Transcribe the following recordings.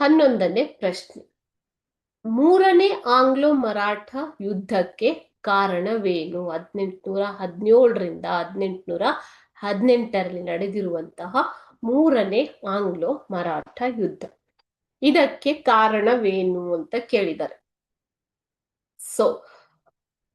ಹನ್ನೊಂದನೇ ಪ್ರಶ್ನೆ. ಮೂರನೇ ಆಂಗ್ಲೋ ಮರಾಠ ಯುದ್ಧಕ್ಕೆ ಕಾರಣವೇನು? ಹದಿನೆಂಟುನೂರ ಹದಿನೇಳರಿಂದ ಹದಿನೆಂಟುನೂರ ಹದಿನೆಂಟರಲ್ಲಿ ನಡೆದಿರುವಂತಹ ಮೂರನೇ ಆಂಗ್ಲೋ ಮರಾಠ ಯುದ್ಧ. ಇದಕ್ಕೆ ಕಾರಣವೇನು ಅಂತ ಕೇಳಿದ್ದಾರೆ. ಸೊ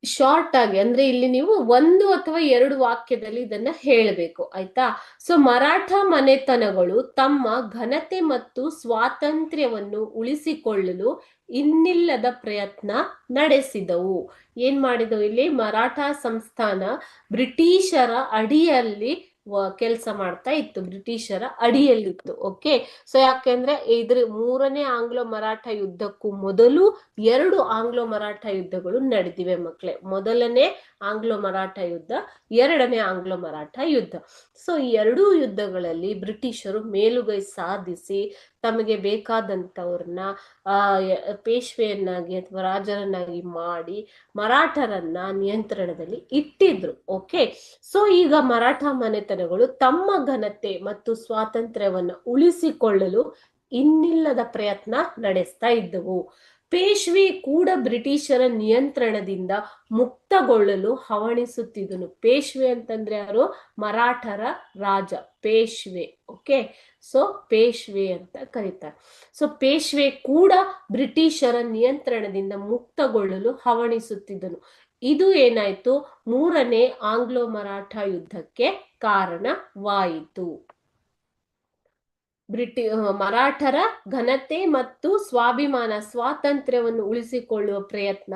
ಶಾರ್ಟ್ ಆಗಿ, ಅಂದ್ರೆ ಇಲ್ಲಿ ನೀವು ಒಂದು ಅಥವಾ ಎರಡು ವಾಕ್ಯದಲ್ಲಿ ಇದನ್ನ ಹೇಳಬೇಕು, ಆಯ್ತಾ? ಸೊ ಮರಾಠ ಮನೆತನಗಳು ತಮ್ಮ ಘನತೆ ಮತ್ತು ಸ್ವಾತಂತ್ರ್ಯವನ್ನು ಉಳಿಸಿಕೊಳ್ಳಲು ಇನ್ನಿಲ್ಲದ ಪ್ರಯತ್ನ ನಡೆಸಿದವು. ಏನ್ ಮಾಡಿದವು ಇಲ್ಲಿ? ಮರಾಠ ಸಂಸ್ಥಾನ ಬ್ರಿಟಿಷರ ಅಡಿಯಲ್ಲಿ ಕೆಲಸ ಮಾಡ್ತಾ ಇತ್ತು ಬ್ರಿಟಿಷರ ಅಡಿಯಲ್ಲಿತ್ತು ಓಕೆ ಸೊ ಯಾಕೆಂದ್ರೆ ಇದ್ರ ಮೂರನೇ ಆಂಗ್ಲೋ ಮರಾಠ ಯುದ್ಧಕ್ಕೂ ಮೊದಲು ಎರಡು ಆಂಗ್ಲೋ ಮರಾಠ ಯುದ್ಧಗಳು ನಡೆದಿವೆ ಮಕ್ಕಳೇ ಮೊದಲನೇ ಆಂಗ್ಲೋ ಮರಾಠ ಯುದ್ಧ, ಎರಡನೇ ಆಂಗ್ಲೋ ಮರಾಠ ಯುದ್ಧ. ಸೊ ಈ ಎರಡೂ ಯುದ್ಧಗಳಲ್ಲಿ ಬ್ರಿಟಿಷರು ಮೇಲುಗೈ ಸಾಧಿಸಿ ತಮಗೆ ಬೇಕಾದಂಥವ್ರನ್ನ ಪೇಶ್ವೆಯನ್ನಾಗಿ ಅಥವಾ ರಾಜರನ್ನಾಗಿ ಮಾಡಿ ಮರಾಠರನ್ನ ನಿಯಂತ್ರಣದಲ್ಲಿ ಇಟ್ಟಿದ್ರು ಓಕೆ ಸೊ ಈಗ ಮರಾಠ ಮನೆತನಗಳು ತಮ್ಮ ಘನತೆ ಮತ್ತು ಸ್ವಾತಂತ್ರ್ಯವನ್ನು ಉಳಿಸಿಕೊಳ್ಳಲು ಇನ್ನಿಲ್ಲದ ಪ್ರಯತ್ನ ನಡೆಸ್ತಾ ಇದ್ದವು. ಪೇಶ್ವೆ ಕೂಡ ಬ್ರಿಟಿಷರ ನಿಯಂತ್ರಣದಿಂದ ಮುಕ್ತಗೊಳ್ಳಲು ಹವಣಿಸುತ್ತಿದ್ದನು. ಪೇಶ್ವೆ ಅಂತಂದ್ರೆ ಯಾರು? ಮರಾಠರ ರಾಜ. ಪೇಶ್ವೆ ಓಕೆ ಸೊ ಪೇಶ್ವೆ ಅಂತ ಕರೀತಾರೆ. ಸೊ ಪೇಶ್ವೆ ಕೂಡ ಬ್ರಿಟಿಷರ ನಿಯಂತ್ರಣದಿಂದ ಮುಕ್ತಗೊಳ್ಳಲು ಹವಣಿಸುತ್ತಿದ್ದನು. ಇದು ಏನಾಯ್ತು? ಮೂರನೇ ಆಂಗ್ಲೋ ಮರಾಠ ಯುದ್ಧಕ್ಕೆ ಕಾರಣವಾಯಿತು. ಬ್ರಿಟಿ ಮರಾಠರ ಘನತೆ ಮತ್ತು ಸ್ವಾಭಿಮಾನ, ಸ್ವಾತಂತ್ರ್ಯವನ್ನು ಉಳಿಸಿಕೊಳ್ಳುವ ಪ್ರಯತ್ನ,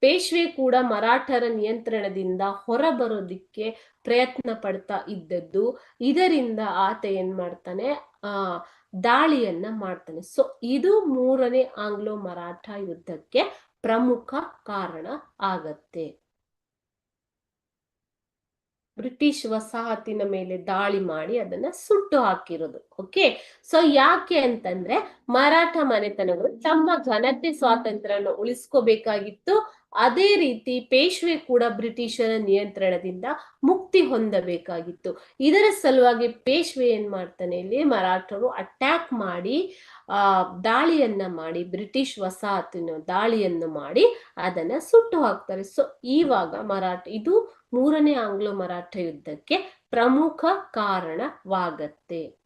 ಪೇಶ್ವೆ ಕೂಡ ಮರಾಠರ ನಿಯಂತ್ರಣದಿಂದ ಹೊರಬರೋದಿಕ್ಕೆ ಪ್ರಯತ್ನ ಪಡ್ತಾ ಇದ್ದದ್ದು. ಇದರಿಂದ ಆತ ಏನ್ ಮಾಡ್ತಾನೆ? ಆ, ದಾಳಿಯನ್ನ ಮಾಡ್ತಾನೆ. ಸೊ ಇದು ಮೂರನೇ ಆಂಗ್ಲೋ ಮರಾಠ ಯುದ್ಧಕ್ಕೆ ಪ್ರಮುಖ ಕಾರಣ ಆಗತ್ತೆ. ಬ್ರಿಟಿಷ್ ವಸಾಹತಿನ ಮೇಲೆ ದಾಳಿ ಮಾಡಿ ಅದನ್ನ ಸುಟ್ಟು ಹಾಕಿರೋದು ಓಕೆ ಸೊ ಯಾಕೆ ಅಂತಂದ್ರೆ ಮರಾಠ ಮನೆತನಗಳು ತಮ್ಮ ಘನತೆ ಸ್ವಾತಂತ್ರ್ಯನ ಉಳಿಸ್ಕೋಬೇಕಾಗಿತ್ತು. ಅದೇ ರೀತಿ ಪೇಶ್ವೆ ಕೂಡ ಬ್ರಿಟಿಷರ ನಿಯಂತ್ರಣದಿಂದ ಮುಕ್ತಿ ಹೊಂದಬೇಕಾಗಿತ್ತು. ಇದರ ಸಲುವಾಗಿ ಪೇಶ್ವೆ ಏನ್ ಮಾಡ್ತಾನೆ ಇಲ್ಲಿ? ಮರಾಠರು ಅಟ್ಯಾಕ್ ಮಾಡಿ, ಆ, ದಾಳಿಯನ್ನ ಮಾಡಿ, ಬ್ರಿಟಿಷ್ ವಸಾಹತಿನ ದಾಳಿಯನ್ನು ಮಾಡಿ ಅದನ್ನ ಸುಟ್ಟು ಹಾಕ್ತಾರೆ. ಸೊ ಈವಾಗ ಮರಾಠ, ಇದು ಮೂರನೇ ಆಂಗ್ಲೋ ಮರಾಠ ಯುದ್ಧಕ್ಕೆ ಪ್ರಮುಖ ಕಾರಣವಾಗತ್ತೆ.